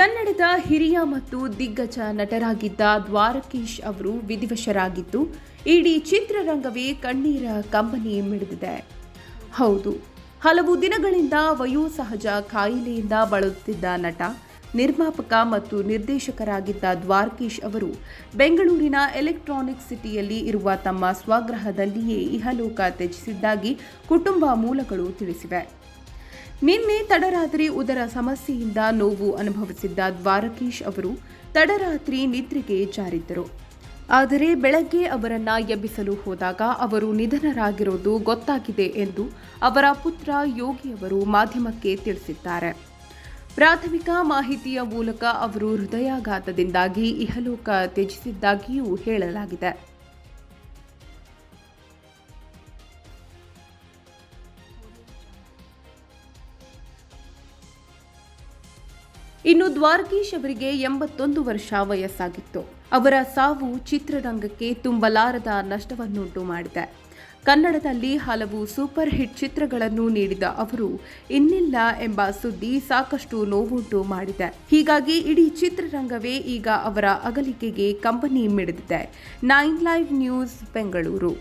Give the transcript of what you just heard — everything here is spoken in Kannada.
ಕನ್ನಡದ ಹಿರಿಯ ಮತ್ತು ದಿಗ್ಗಜ ನಟರಾಗಿದ್ದ ದ್ವಾರಕೀಶ್ ಅವರು ವಿಧಿವಶರಾಗಿದ್ದು, ಇಡೀ ಚಿತ್ರರಂಗವೇ ಕಣ್ಣೀರ ಕಂಬನಿ ಮಿಡಿದಿದೆ. ಹೌದು, ಹಲವು ದಿನಗಳಿಂದ ವಯೋಸಹಜ ಕಾಯಿಲೆಯಿಂದ ಬಳಲುತ್ತಿದ್ದ ನಟ, ನಿರ್ಮಾಪಕ ಮತ್ತು ನಿರ್ದೇಶಕರಾಗಿದ್ದ ದ್ವಾರಕೀಶ್ ಅವರು ಬೆಂಗಳೂರಿನ ಎಲೆಕ್ಟ್ರಾನಿಕ್ ಸಿಟಿಯಲ್ಲಿ ಇರುವ ತಮ್ಮ ಸ್ವಗೃಹದಲ್ಲಿಯೇ ಇಹಲೋಕ ತ್ಯಜಿಸಿದ್ದಾಗಿ ಕುಟುಂಬ ಮೂಲಗಳು ತಿಳಿಸಿವೆ. ನಿನ್ನೆ ತಡರಾತ್ರಿ ಉದರ ಸಮಸ್ಯೆಯಿಂದ ನೋವು ಅನುಭವಿಸಿದ್ದ ದ್ವಾರಕೀಶ್ ಅವರು ತಡರಾತ್ರಿ ನಿದ್ರೆಗೆ ಜಾರಿದ್ದರು. ಆದರೆ ಬೆಳಗ್ಗೆ ಅವರನ್ನ ಎಬ್ಬಿಸಲು ಹೋದಾಗ ಅವರು ನಿಧನರಾಗಿರೋದು ಗೊತ್ತಾಗಿದೆ ಎಂದು ಅವರ ಪುತ್ರ ಯೋಗಿಯವರು ಮಾಧ್ಯಮಕ್ಕೆ ತಿಳಿಸಿದ್ದಾರೆ. ಪ್ರಾಥಮಿಕ ಮಾಹಿತಿಯ ಮೂಲಕ ಅವರು ಹೃದಯಾಘಾತದಿಂದಾಗಿ ಇಹಲೋಕ ತ್ಯಜಿಸಿದ್ದಾಗಿಯೂ ಹೇಳಲಾಗಿದೆ. ಇನ್ನು ದ್ವಾರಕೀಶ್ ಅವರಿಗೆ ಎಂಬತ್ತೊಂದು ವರ್ಷ ವಯಸ್ಸಾಗಿತ್ತು. ಅವರ ಸಾವು ಚಿತ್ರರಂಗಕ್ಕೆ ತುಂಬಲಾರದ ನಷ್ಟವನ್ನುಂಟು ಮಾಡಿದೆ. ಕನ್ನಡದಲ್ಲಿ ಹಲವು ಸೂಪರ್ ಹಿಟ್ ಚಿತ್ರಗಳನ್ನು ನೀಡಿದ ಅವರು, ಇನ್ನಿಲ್ಲ ಎಂಬ ಸುದ್ದಿ ಸಾಕಷ್ಟು ನೋವುಂಟು ಮಾಡಿದೆ. ಹೀಗಾಗಿ ಇಡೀ ಚಿತ್ರರಂಗವೇ ಈಗ ಅವರ ಅಗಲಿಕೆಗೆ ಕಂಬನಿ ಮಿಡಿದಿದೆ. Nine live news Bengaluru.